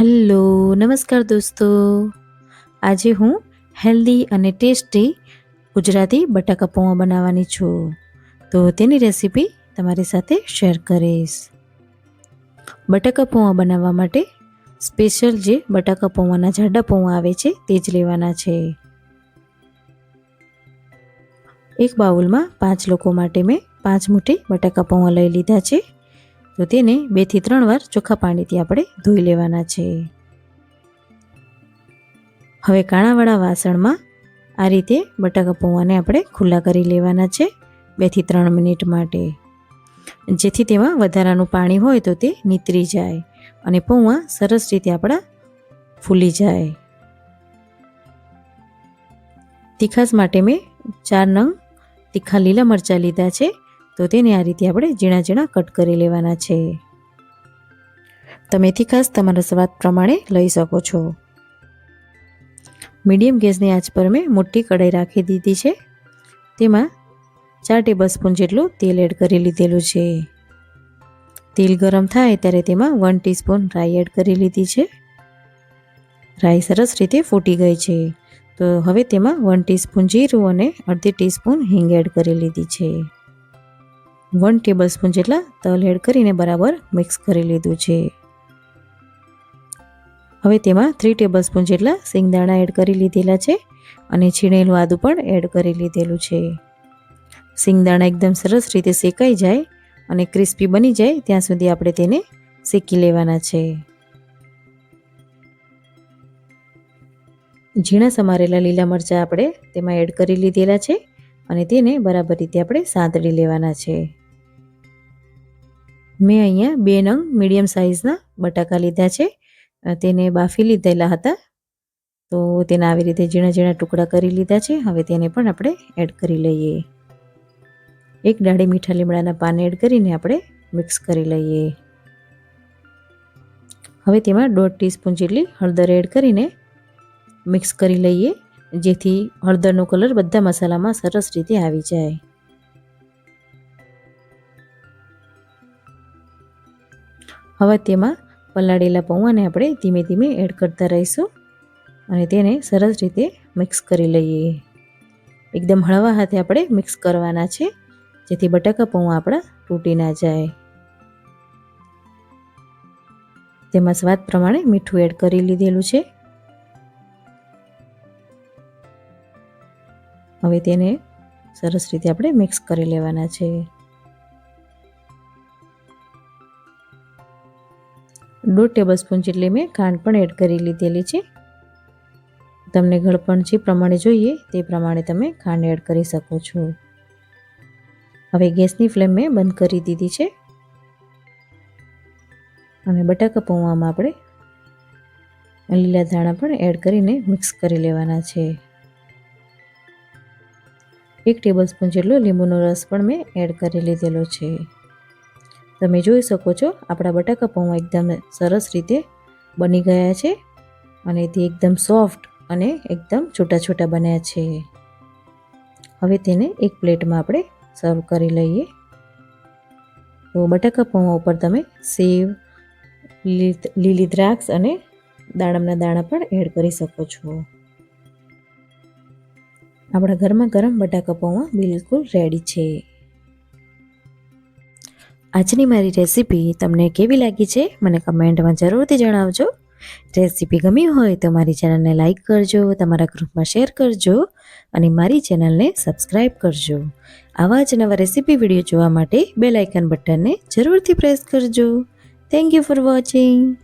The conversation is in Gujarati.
હલો, નમસ્કાર દોસ્તો. આજે હું હેલ્ધી અને ટેસ્ટી ગુજરાતી બટાકા પૌવા બનાવવાની છું. તો તેની રેસીપી તમારી સાથે શેર કરીશ. બટાકા પૌવા બનાવવા માટે સ્પેશિયલ જે બટાકા પૌવાના જાડા પૌવા આવે છે, તે જ લેવાના છે. એક બાઉલમાં પાંચ લોકો માટે મેં પાંચ મુઠ્ઠી બટાકા પૌવા લઈ લીધા છે. તો તેને બેથી ત્રણ વાર ચોખ્ખા પાણીથી આપણે ધોઈ લેવાના છે. હવે કાણાવાળા વાસણમાં આ રીતે બટાકા પૌવાને આપણે ખુલ્લા કરી લેવાના છે બેથી ત્રણ મિનિટ માટે. જેથી તેમાં વધારાનું પાણી હોય તો તે નીતરી જાય અને પૌવા સરસ રીતે આપણા ફૂલી જાય. તીખાસ માટે મેં ચાર નંગ તીખા લીલા મરચાં લીધા છે. તો તેને આ રીતે આપણે ઝીણા ઝીણા કટ કરી લેવાના છે. તમે તીખાસ તમારા સ્વાદ પ્રમાણે લઈ શકો છો. મીડિયમ ગેસની આંચ પર મેં મોટી કઢાઈ રાખી દીધી છે. તેમાં ચાર ટેબલ સ્પૂન જેટલું તેલ એડ કરી લીધેલું છે. તેલ ગરમ થાય ત્યારે તેમાં વન ટીસ્પૂન રાઈ એડ કરી લીધી છે. રાઈ સરસ રીતે ફૂટી ગઈ છે. તો હવે તેમાં વન ટીસ્પૂન જીરું અને અડધી ટીસ્પૂન હિંગ એડ કરી લીધી છે. વન ટેબલ સ્પૂન જેટલા તલ એડ કરીને બરાબર મિક્સ કરી લીધું છે. હવે તેમાં થ્રી ટેબલ સ્પૂન જેટલા સિંગદાણા એડ કરી લીધેલા છે અને છીણેલું આદું પણ એડ કરી લીધેલું છે. સિંગદાણા એકદમ સરસ રીતે શેકાઈ જાય અને ક્રિસ્પી બની જાય ત્યાં સુધી આપણે તેને શેકી લેવાના છે. ઝીણા સમારેલા લીલા મરચાં આપણે તેમાં એડ કરી લીધેલા છે અને તેને બરાબર રીતે આપણે સાંતળી લેવાના છે. મેં અહીંયા બે નંગ મીડિયમ સાઇઝના બટાકા લીધા છે. તેને બાફી લીધેલા હતા. તો તેના આવી રીતે ઝીણા ઝીણા ટુકડા કરી લીધા છે. હવે તેને પણ આપણે એડ કરી લઈએ. એક ડાળી મીઠા લીમડાના પાન એડ કરીને આપણે મિક્સ કરી લઈએ. હવે તેમાં દોઢ ટીસ્પૂન જેટલી હળદર એડ કરીને મિક્સ કરી લઈએ, જેથી હળદરનો કલર બધા મસાલામાં સરસ રીતે આવી જાય. હવે તેમાં પલાળેલા પૌવાને આપણે ધીમે ધીમે એડ કરતા રહીશું અને તેને સરસ રીતે મિક્સ કરી લઈએ. એકદમ હળવા હાથે આપણે મિક્સ કરવાના છે, જેથી બટાકા પૌવા આપણા તૂટી ના જાય. તેમાં સ્વાદ પ્રમાણે મીઠું એડ કરી લીધેલું છે. હવે તેને સરસ રીતે આપણે મિક્સ કરી લેવાના છે. દોઢ ટેબલ સ્પૂન જેટલી મેં ખાંડ પણ એડ કરી લીધેલી છે. તમને ગળપણ જે પ્રમાણે જોઈએ તે પ્રમાણે તમે ખાંડ એડ કરી શકો છો. હવે ગેસની ફ્લેમ મેં બંધ કરી દીધી છે. અને બટાકા પૌવામાં આપણે લીલા ધાણા પણ એડ કરીને મિક્સ કરી લેવાના છે. એક ટેબલ સ્પૂન જેટલો લીંબુનો રસ પણ મેં એડ કરી લીધેલો છે. તમે જોઈ શકો છો, આપણા બટાકા પૌવા એકદમ સરસ રીતે બની ગયા છે અને તે એકદમ સોફ્ટ અને એકદમ છોટા છોટા બન્યા છે. હવે તેને એક પ્લેટમાં આપણે સર્વ કરી લઈએ. તો બટાકા પૌવા ઉપર તમે સેવ લીલી દ્રાક્ષ અને દાડમના દાણા પણ એડ કરી શકો છો. આપણા ઘરમાં ગરમ બટાકા પૌવા બિલકુલ રેડી છે. આજની મારી રેસીપી તમને કેવી લાગી છે, મને કમેન્ટમાં જરૂરથી જણાવજો. રેસીપી ગમી હોય તો મારી ચેનલને લાઇક કરજો, તમારા ગ્રુપમાં શેર કરજો અને મારી ચેનલને સબસ્ક્રાઈબ કરજો. આવા જ નવા રેસીપી વીડિયો જોવા માટે બે લાઇકન બટનને જરૂરથી પ્રેસ કરજો. Thank you for watching